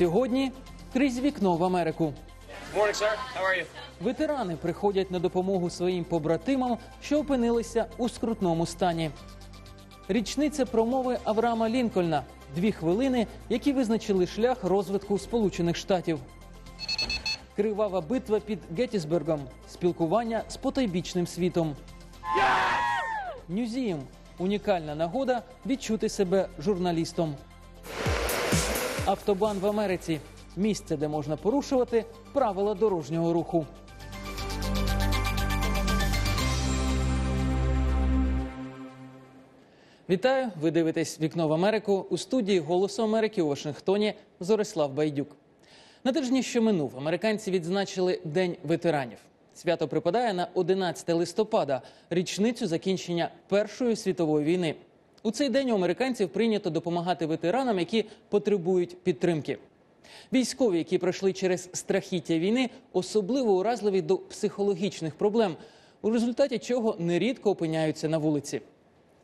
Сьогодні крізь вікно в Америку. Morning, sir. How are you? Ветерани приходять на допомогу своїм побратимам, що опинилися у скрутному стані. Річниця промови Авраама Лінкольна дві хвилини, які визначили шлях розвитку Сполучених Штатів. Кривава битва під Геттісбергом. Спілкування з потойбічним світом. Ньюзієм унікальна нагода відчути себе журналістом. Автобан в Америці місце, де можна порушувати правила дорожнього руху. Вітаю! Ви дивитесь вікно в Америку у студії Голосу Америки у Вашингтоні Зорислав Байдюк. На тижні, що минув, американці відзначили День ветеранів. Свято припадає на 11 листопада, річницю закінчення Першої світової війни. У цей день у американців прийнято допомагати ветеранам, які потребують підтримки. Військові, які пройшли через страхіття війни, особливо уразливі до психологічних проблем, у результаті чого нерідко опиняються на вулиці.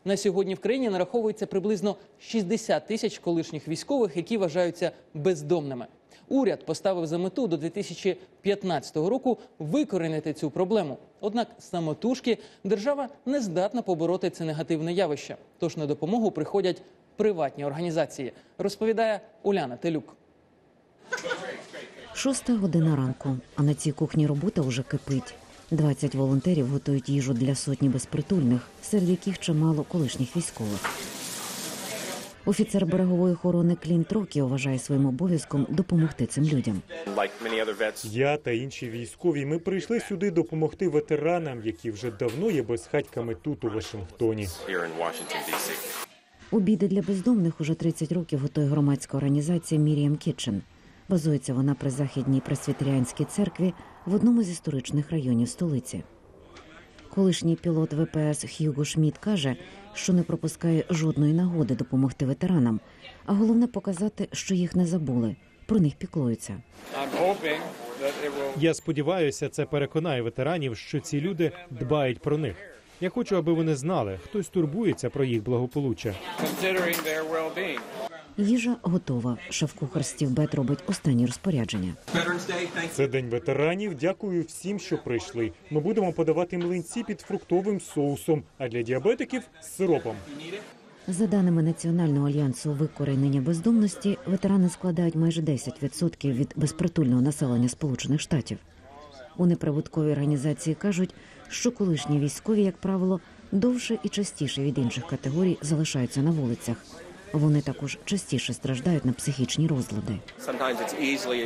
На сьогодні в країні нараховується приблизно 60 тисяч колишніх військових, які вважаються бездомними. Уряд поставив за мету до 2015 року викоренити цю проблему. Однак самотужки держава не здатна побороти це негативне явище. Тож на допомогу приходять приватні організації, розповідає Уляна Телюк. Шоста година ранку, а на цій кухні робота вже кипить. 20 волонтерів готують їжу для сотні безпритульних, серед яких чимало колишніх військових. Офіцер берегової охорони Клінт Рокі вважає своїм обов'язком допомогти цим людям. Я та інші військові. Ми прийшли сюди допомогти ветеранам, які вже давно є безхатьками тут у Вашингтоні. Обіди для бездомних уже 30 років готує громадська організація Міріам Кітчен. Базується вона при західній пресвітеріанській церкві в одному з історичних районів столиці. Колишній пілот ВПС Хьюго Шмідт каже, що не пропускає жодної нагоди допомогти ветеранам, а головне показати, що їх не забули, про них піклуються. Я сподіваюся, це переконає ветеранів, що ці люди дбають про них. Я хочу, аби вони знали, хтось турбується про їх благополуччя. Їжа готова. Шеф-кухар Стів Бет робить останні розпорядження. Це день ветеранів. Дякую всім, що прийшли. Ми будемо подавати млинці під фруктовим соусом, а для діабетиків з сиропом. За даними Національного альянсу викоренення бездомності, ветерани складають майже 10% від безпритульного населення Сполучених Штатів. У неприбутковій організації кажуть, що колишні військові, як правило, довше і частіше від інших категорій залишаються на вулицях. Вони також частіше страждають на психічні розлади.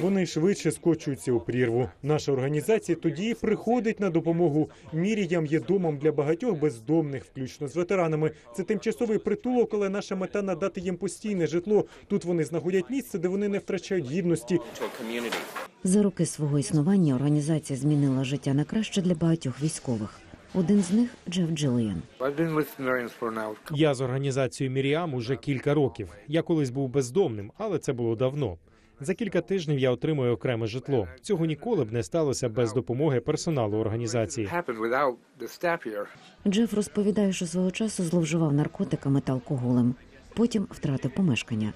Вони швидше скочуються у прірву. Наша організація тоді приходить на допомогу. Міріям є домом для багатьох бездомних, включно з ветеранами. Це тимчасовий притулок, але наша мета надати їм постійне житло. Тут вони знаходять місце, де вони не втрачають гідності. За роки свого існування організація змінила життя на краще для багатьох військових. Один з них Джеф Джиліан. Я з організацією Міріам уже кілька років. Я колись був бездомним, але це було давно. За кілька тижнів я отримую окреме житло. Цього ніколи б не сталося без допомоги персоналу організації. Джеф розповідає, що свого часу зловживав наркотиками та алкоголем. Потім втратив помешкання.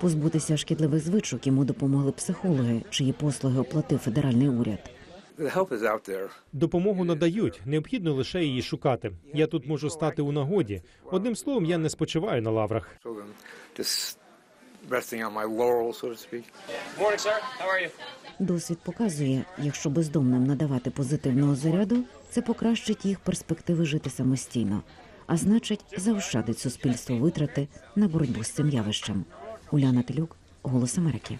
Позбутися шкідливих звичок йому допомогли психологи, чиї послуги оплатив федеральний уряд. The help is out there. Допомогу надають, необхідно лише її шукати. Я тут можу стати у нагоді. Одним словом, я не спочиваю на лаврах. Досвід показує, якщо бездомним надавати позитивного заряду, це покращить їх перспективи жити самостійно, а значить, заощадить суспільство витрати на боротьбу з цим явищем. Уляна Телюк, Голос Америки.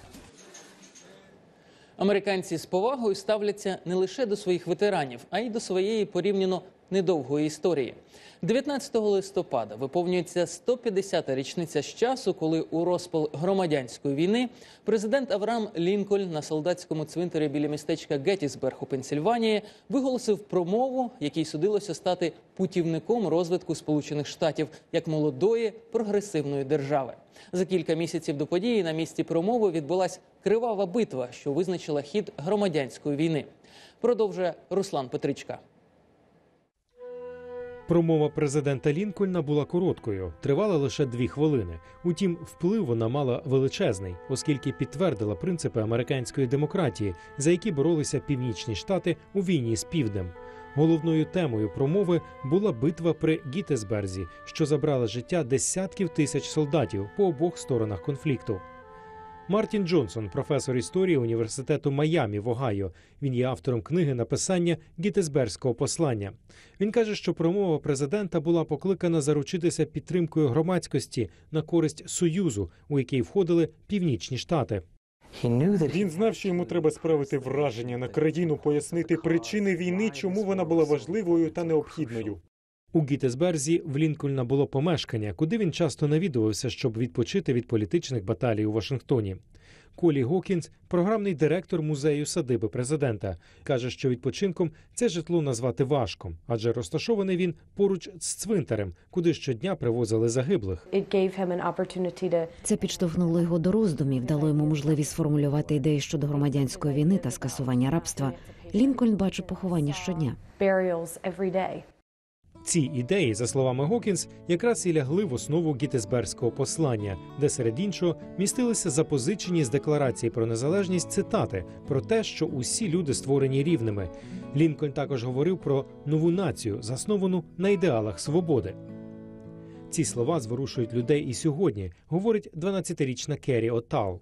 Американці з повагою ставляться не лише до своїх ветеранів, а й до своєї порівняно недовгої історії. 19 листопада виповнюється 150-та річниця з часу, коли у розпал громадянської війни президент Авраам Лінкольн на солдатському цвинтарі біля містечка Геттісберг у Пенсільванії виголосив промову, якій судилося стати путівником розвитку Сполучених Штатів як молодої прогресивної держави. За кілька місяців до події на місці промови відбулася кривава битва, що визначила хід громадянської війни. Продовжує Руслан Петричка. Промова президента Лінкольна була короткою, тривала лише дві хвилини. Утім, вплив вона мала величезний, оскільки підтвердила принципи американської демократії, за які боролися північні штати у війні з півднем. Головною темою промови була битва при Гітесберзі, що забрала життя десятків тисяч солдатів по обох сторонах конфлікту. Мартін Джонсон, професор історії університету Майамі в Огайо. Він є автором книги написання Гітесберзького послання. Він каже, що промова президента була покликана заручитися підтримкою громадськості на користь союзу, у який входили північні штати. Він знав, що йому треба справити враження на країну, пояснити причини війни, чому вона була важливою та необхідною. У Гітесберзі в Лінкольна було помешкання, куди він часто навідувався, щоб відпочити від політичних баталій у Вашингтоні. Колі Гокінс, програмний директор музею садиби президента, каже, що відпочинком це житло назвати важко, адже розташований він поруч з цвинтарем, куди щодня привозили загиблих. Це підштовхнуло його до роздумів, дало йому можливість сформулювати ідеї щодо громадянської війни та скасування рабства. Лінкольн бачив поховання щодня. Ці ідеї, за словами Гокінс, якраз і лягли в основу гітесберзького послання, де серед іншого містилися запозичені з декларації про незалежність цитати про те, що усі люди створені рівними. Лінкольн також говорив про нову націю, засновану на ідеалах свободи. Ці слова зворушують людей і сьогодні, говорить 12-річна Керрі Отал.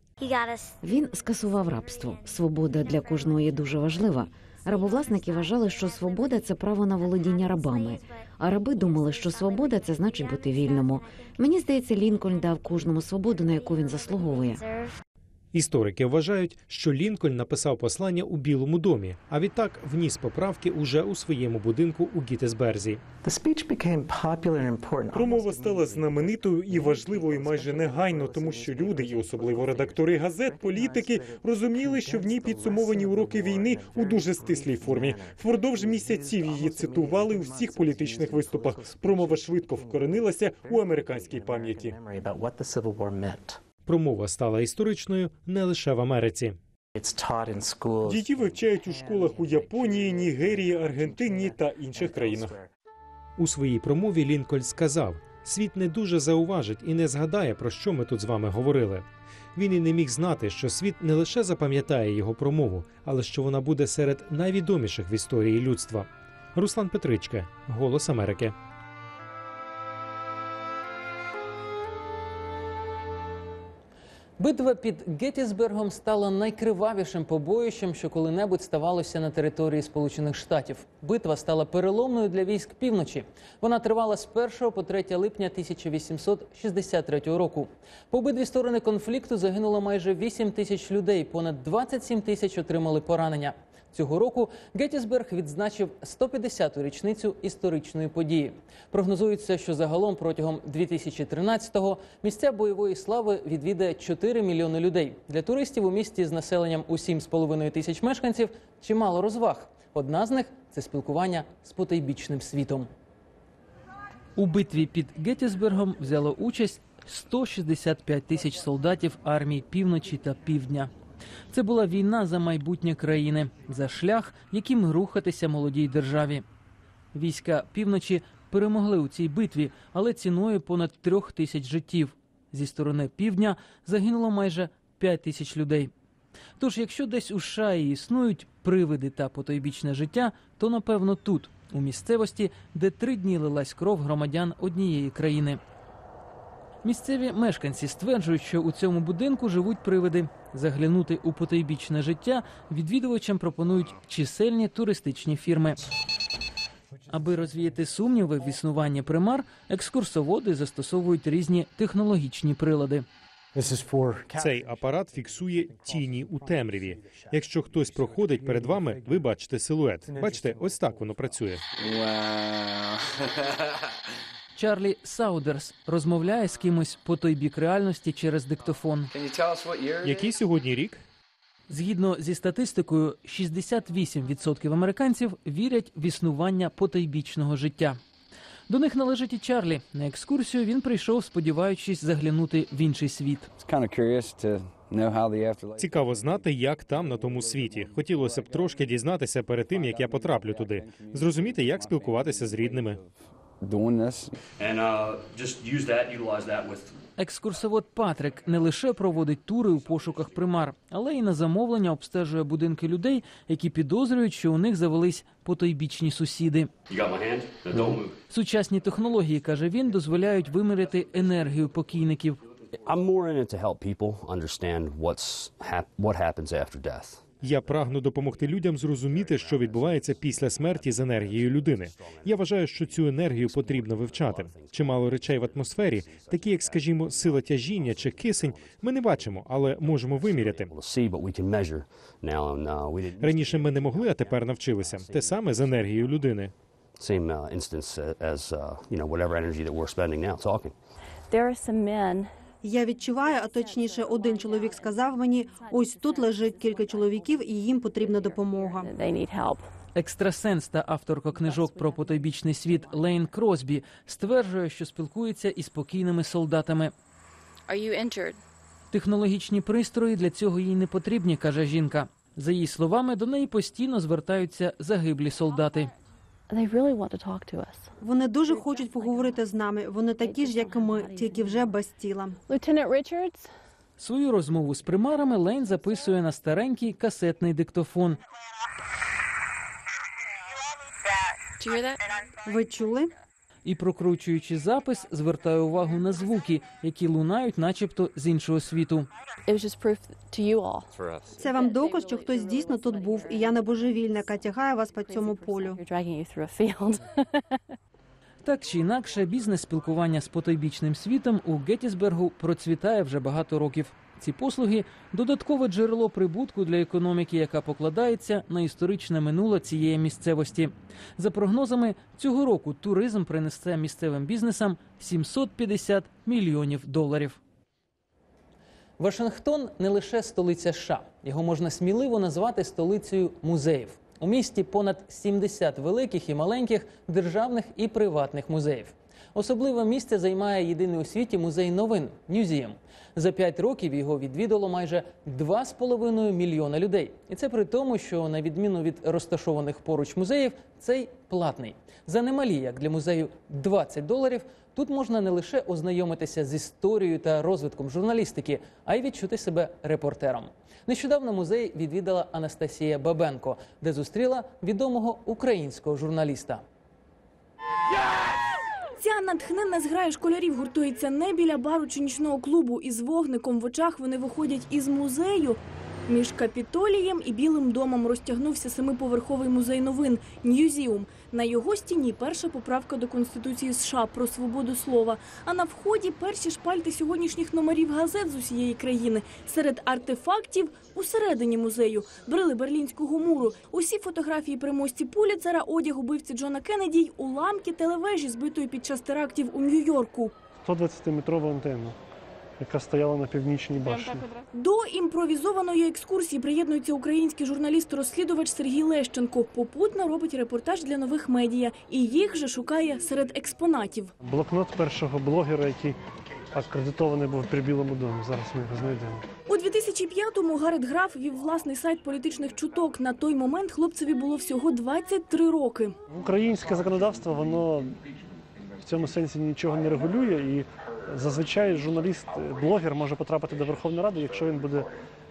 Він скасував рабство. Свобода для кожного є дуже важлива. Рабовласники вважали, що свобода це право на володіння рабами. А раби думали, що свобода це значить бути вільному. Мені здається, Лінкольн дав кожному свободу, на яку він заслуговує. Історики вважають, що Лінкольн написав послання у Білому домі, а відтак вніс поправки уже у своєму будинку у Гітесберзі. Промова стала знаменитою і важливою майже негайно, тому що люди, і особливо редактори газет, політики, розуміли, що в ній підсумовані уроки війни у дуже стислій формі. Впродовж місяців її цитували у всіх політичних виступах. Промова швидко вкоренилася у американській пам'яті. Промова стала історичною не лише в Америці. Її вивчають у школах у Японії, Нігерії, Аргентині та інших країнах. У своїй промові Лінкольн сказав: світ не дуже зауважить і не згадає, про що ми тут з вами говорили. Він і не міг знати, що світ не лише запам'ятає його промову, але що вона буде серед найвідоміших в історії людства. Руслан Петричка, Голос Америки. Битва під Геттісбергом стала найкривавішим побоїщем, що коли-небудь ставалося на території Сполучених Штатів. Битва стала переломною для військ півночі. Вона тривала з 1 по 3 липня 1863 року. По обидві сторони конфлікту загинуло майже 8 тисяч людей, понад 27 тисяч отримали поранення. Цього року Геттісберг відзначив 150-ту річницю історичної події. Прогнозується, що загалом протягом 2013-го місця бойової слави відвідає 4 мільйони людей. Для туристів у місті з населенням у 7,5 тисяч мешканців чимало розваг. Одна з них це спілкування з потайбічним світом. У битві під Геттісбергом взяло участь 165 тисяч солдатів армій півночі та півдня. Це була війна за майбутнє країни, за шлях, яким рухатися молодій державі. Війська півночі перемогли у цій битві, але ціною понад трьох тисяч життів. Зі сторони півдня загинуло майже 5 тисяч людей. Тож, якщо десь у США і існують привиди та потойбічне життя, то напевно тут, у місцевості, де три дні лилась кров громадян однієї країни. Місцеві мешканці стверджують, що у цьому будинку живуть привиди. Заглянути у потойбічне життя відвідувачам пропонують чисельні туристичні фірми. Аби розвіяти сумніви в існуванні примар, екскурсоводи застосовують різні технологічні прилади. Цей апарат фіксує тіні у темряві. Якщо хтось проходить перед вами, ви бачите силует. Бачите, ось так воно працює. Чарлі Саудерс розмовляє з кимось по той бік реальності через диктофон. Який сьогодні рік? Згідно зі статистикою, 68% американців вірять в існування потойбічного життя. До них належить і Чарлі. На екскурсію він прийшов, сподіваючись заглянути в інший світ. Цікаво знати, як там на тому світі. Хотілося б трошки дізнатися перед тим, як я потраплю туди. Зрозуміти, як спілкуватися з рідними. Doing this. and uh, just use that, utilize that with Екскурсовод Патрик не лише проводить тури у пошуках примар, але й на замовлення обстежує будинки людей, які підозрюють, що у них завелись потойбічні сусіди. You got my hand? Now don't move. Сучасні технології, каже він, дозволяють виміряти енергію покійників. I'm more in it to help people understand what's hap- what happens after death. Я прагну допомогти людям зрозуміти, що відбувається після смерті з енергією людини. Я вважаю, що цю енергію потрібно вивчати. Чимало речей в атмосфері, такі як, скажімо, сила тяжіння чи кисень, ми не бачимо, але можемо виміряти. Uh, Раніше ми не могли, а тепер навчилися. Те саме з енергією людини. same uh, instance uh, as you know whatever energy that we're spending now talking. There are some men Я відчуваю, а точніше, один чоловік сказав мені: ось тут лежить кілька чоловіків, і їм потрібна допомога. Екстрасенс та авторка книжок про потойбічний світ Лейн Кросбі стверджує, що спілкується із покійними солдатами. Технологічні пристрої для цього їй не потрібні, каже жінка. За її словами, до неї постійно звертаються загиблі солдати. They really want to talk to us. Вони дуже хочуть поговорити з нами. Вони такі ж, як і ми, тільки вже без тіла. Lieutenant Richards? Свою розмову з примарами Лейн записує на старенький касетний диктофон. Ви чули? І, прокручуючи запис, звертає увагу на звуки, які лунають, начебто з іншого світу. Це вам доказ, що хтось дійсно тут був, і я не божевільна, яка тягає вас по цьому полю. Так чи інакше, бізнес спілкування з потойбічним світом у Геттісбергу процвітає вже багато років. Ці послуги додаткове джерело прибутку для економіки, яка покладається на історичне минуле цієї місцевості. За прогнозами, цього року туризм принесе місцевим бізнесам 750 мільйонів доларів. Вашингтон не лише столиця США. Його можна сміливо назвати столицею музеїв. У місті понад 70 великих і маленьких державних і приватних музеїв. Особливе місце займає єдиний у світі музей новин Ньюзієм. За п'ять років його відвідало майже 2,5 мільйона людей. І це при тому, що на відміну від розташованих поруч музеїв, цей платний. За немалі, як для музею 20 доларів, тут можна не лише ознайомитися з історією та розвитком журналістики, а й відчути себе репортером. Нещодавно музей відвідала Анастасія Бабенко, де зустріла відомого українського журналіста. Ця натхненна зграя школярів гуртується не біля бару чи нічного клубу. Із вогником в очах вони виходять із музею. Між капітолієм і білим домом розтягнувся семиповерховий музей новин Ньюзіум. На його стіні перша поправка до конституції США про свободу слова. А на вході перші шпальти сьогоднішніх номерів газет з усієї країни. Серед артефактів усередині музею брили берлінського муру. Усі фотографії при мості Пуліцера, одяг убивці Джона Кеннеді, й уламки телевежі, збитої під час терактів у Нью-Йорку. 120-метрову антенну, яка стояла на північній башні. До імпровізованої екскурсії приєднується український журналіст-розслідувач Сергій Лещенко. Попутно робить репортаж для нових медіа, і їх же шукає серед експонатів. Блокнот першого блогера, який акредитований був при Білому домі. Зараз ми його знайдемо. У 2005-му Гарет Граф вів власний сайт політичних чуток. На той момент хлопцеві було всього 23 роки. Українське законодавство воно в цьому сенсі нічого не регулює, і зазвичай журналіст, блогер може потрапити до Верховної Ради, якщо він буде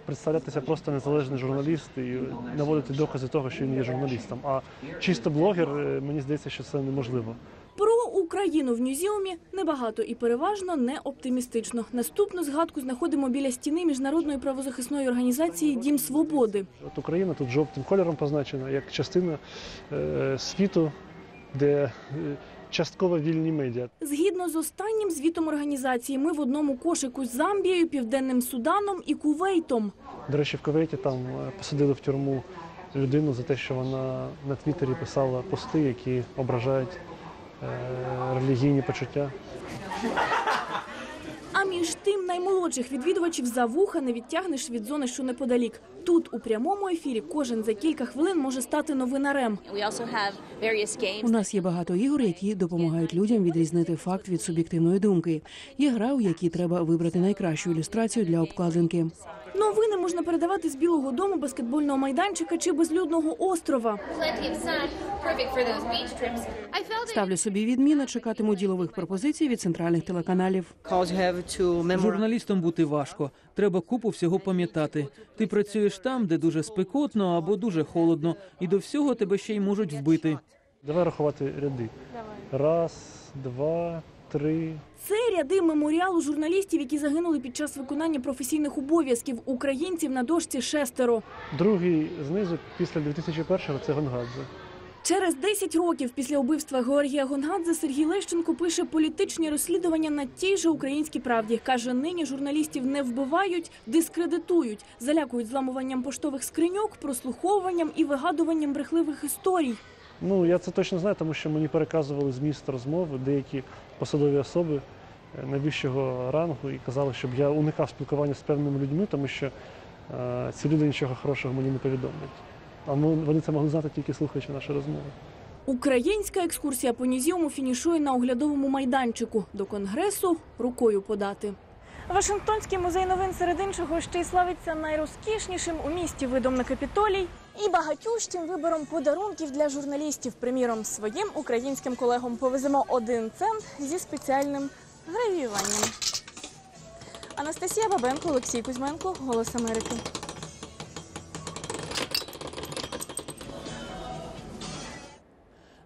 представлятися просто незалежний журналіст і наводити докази того, що він є журналістом. А чисто блогер, е, мені здається, що це неможливо. Про Україну в Ньюзіумі небагато і переважно не оптимістично. Наступну згадку знаходимо біля стіни міжнародної правозахисної організації Дім Свободи. От Україна тут жовтим кольором позначена як частина е, світу, де е, частково вільні медіа. Згідно з останнім звітом організації, ми в одному кошику з Замбією, Південним Суданом і Кувейтом. До речі, в Кувейті там е, посадили в тюрму людину за те, що вона на Твіттері писала пости, які ображають е, релігійні почуття. Наймолодших відвідувачів за вуха не відтягнеш від зони, що неподалік. Тут у прямому ефірі кожен за кілька хвилин може стати новинарем. У нас є багато ігор, які допомагають людям відрізнити факт від суб'єктивної думки. Є гра, у якій треба вибрати найкращу ілюстрацію для обкладинки. Новини можна передавати з білого дому, баскетбольного майданчика чи безлюдного острова. Ставлю собі відміну, чекатиму ділових пропозицій від центральних телеканалів. Журналістом бути важко. Треба купу всього пам'ятати. Ти працюєш там, де дуже спекотно або дуже холодно, і до всього тебе ще й можуть вбити. Давай рахувати ряди. Раз, два, три. Це ряди меморіалу журналістів, які загинули під час виконання професійних обов'язків українців на дошці шестеро. Другий знизу після 2001-го це Гонгадзе. Через 10 років після убивства Георгія Гонгадзе Сергій Лещенко пише політичні розслідування на тій же українській правді. каже, нині журналістів не вбивають, дискредитують, залякують зламуванням поштових скриньок, прослуховуванням і вигадуванням брехливих історій. Ну я це точно знаю, тому що мені переказували зміст розмови деякі посадові особи е, найвищого рангу і казали, щоб я уникав спілкування з певними людьми, тому що е, ці люди нічого хорошого мені не повідомлять. А вони це могли знати тільки слухаючи наші розмови. Українська екскурсія по Нізіуму фінішує на оглядовому майданчику. До конгресу рукою подати. Вашингтонський музей новин серед іншого ще й славиться найрозкішнішим у місті видом на капітолій і багатющим вибором подарунків для журналістів. Приміром, своїм українським колегам повеземо один цент зі спеціальним гравіюванням. Анастасія Бабенко, Олексій Кузьменко, Голос Америки.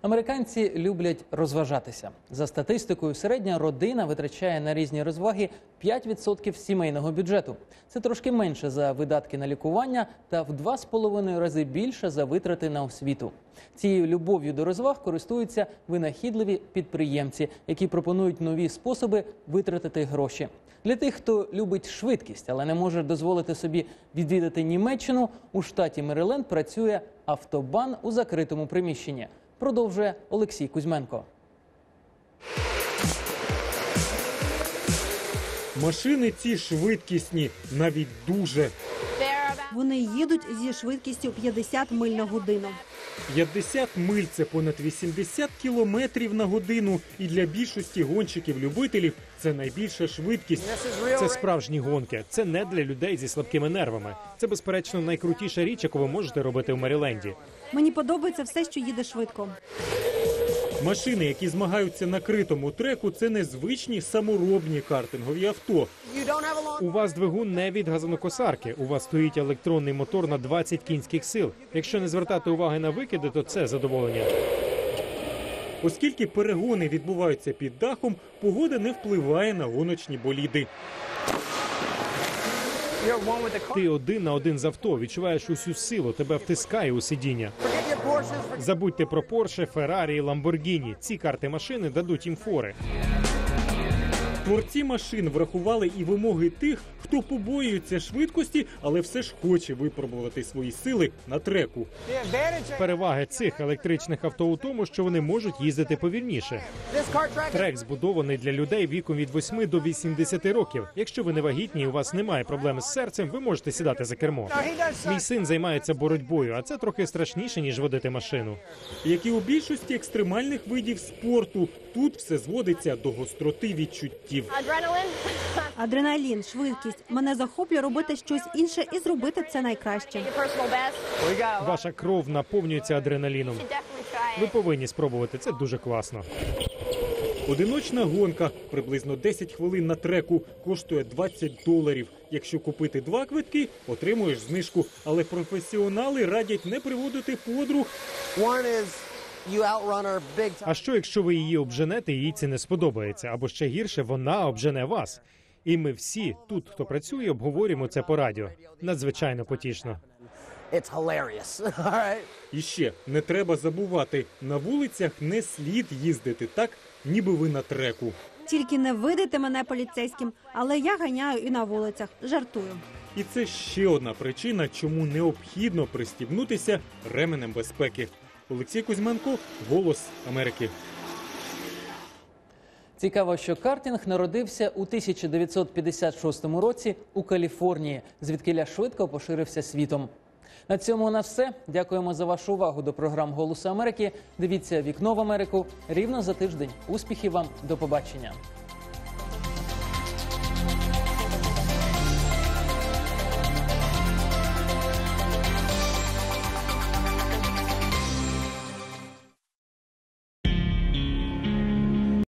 Американці люблять розважатися. За статистикою, середня родина витрачає на різні розваги 5% сімейного бюджету. Це трошки менше за видатки на лікування та в 2,5 рази більше за витрати на освіту. Цією любов'ю до розваг користуються винахідливі підприємці, які пропонують нові способи витратити гроші. Для тих, хто любить швидкість, але не може дозволити собі відвідати Німеччину, у штаті Мериленд працює автобан у закритому приміщенні. Продовжує Олексій Кузьменко. Машини ці швидкісні, навіть дуже. Вони їдуть зі швидкістю 50 миль на годину. 50 миль це понад 80 кілометрів на годину. І для більшості гонщиків-любителів це найбільша швидкість. Це справжні гонки. Це не для людей зі слабкими нервами. Це безперечно найкрутіша річ, яку ви можете робити в Меріленді. Мені подобається все, що їде швидко. Машини, які змагаються на критому треку, це незвичні саморобні картингові авто. У вас двигун не від газонокосарки. У вас стоїть електронний мотор на 20 кінських сил. Якщо не звертати уваги на викиди, то це задоволення. Оскільки перегони відбуваються під дахом, погода не впливає на гоночні боліди. Ти один на один з авто, відчуваєш усю силу, тебе втискає у сидіння. Забудьте про Порше, Феррарі, Ламборгіні. Ці карти машини дадуть їм фори. Творці машин врахували і вимоги тих, хто побоюється швидкості, але все ж хоче випробувати свої сили на треку. Переваги цих електричних авто у тому, що вони можуть їздити повільніше. Трек збудований для людей віком від 8 до 80 років. Якщо ви не вагітні і у вас немає проблем з серцем, ви можете сідати за кермо. Мій син займається боротьбою, а це трохи страшніше ніж водити машину. Як і у більшості екстремальних видів спорту, тут все зводиться до гостроти відчуттів. Адреналін, швидкість. Мене захоплює робити щось інше і зробити це найкраще. Ваша кров наповнюється адреналіном. Ви повинні спробувати. Це дуже класно. Одиночна гонка приблизно 10 хвилин на треку коштує 20 доларів. Якщо купити два квитки, отримуєш знижку. Але професіонали радять не приводити подруг. А що, якщо ви її обженете, їй це не сподобається, або ще гірше, вона обжене вас. І ми всі тут, хто працює, обговорюємо це по радіо. Надзвичайно потішно. І ще не треба забувати, на вулицях не слід їздити так, ніби ви на треку. Тільки не видайте мене поліцейським, але я ганяю і на вулицях. Жартую. І це ще одна причина, чому необхідно пристібнутися ременем безпеки. Олексій Кузьменко, Голос Америки. Цікаво, що картинг народився у 1956 році у Каліфорнії, звідкиля швидко поширився світом. На цьому у нас все. Дякуємо за вашу увагу до програм Голосу Америки. Дивіться вікно в Америку рівно за тиждень. Успіхів вам, до побачення.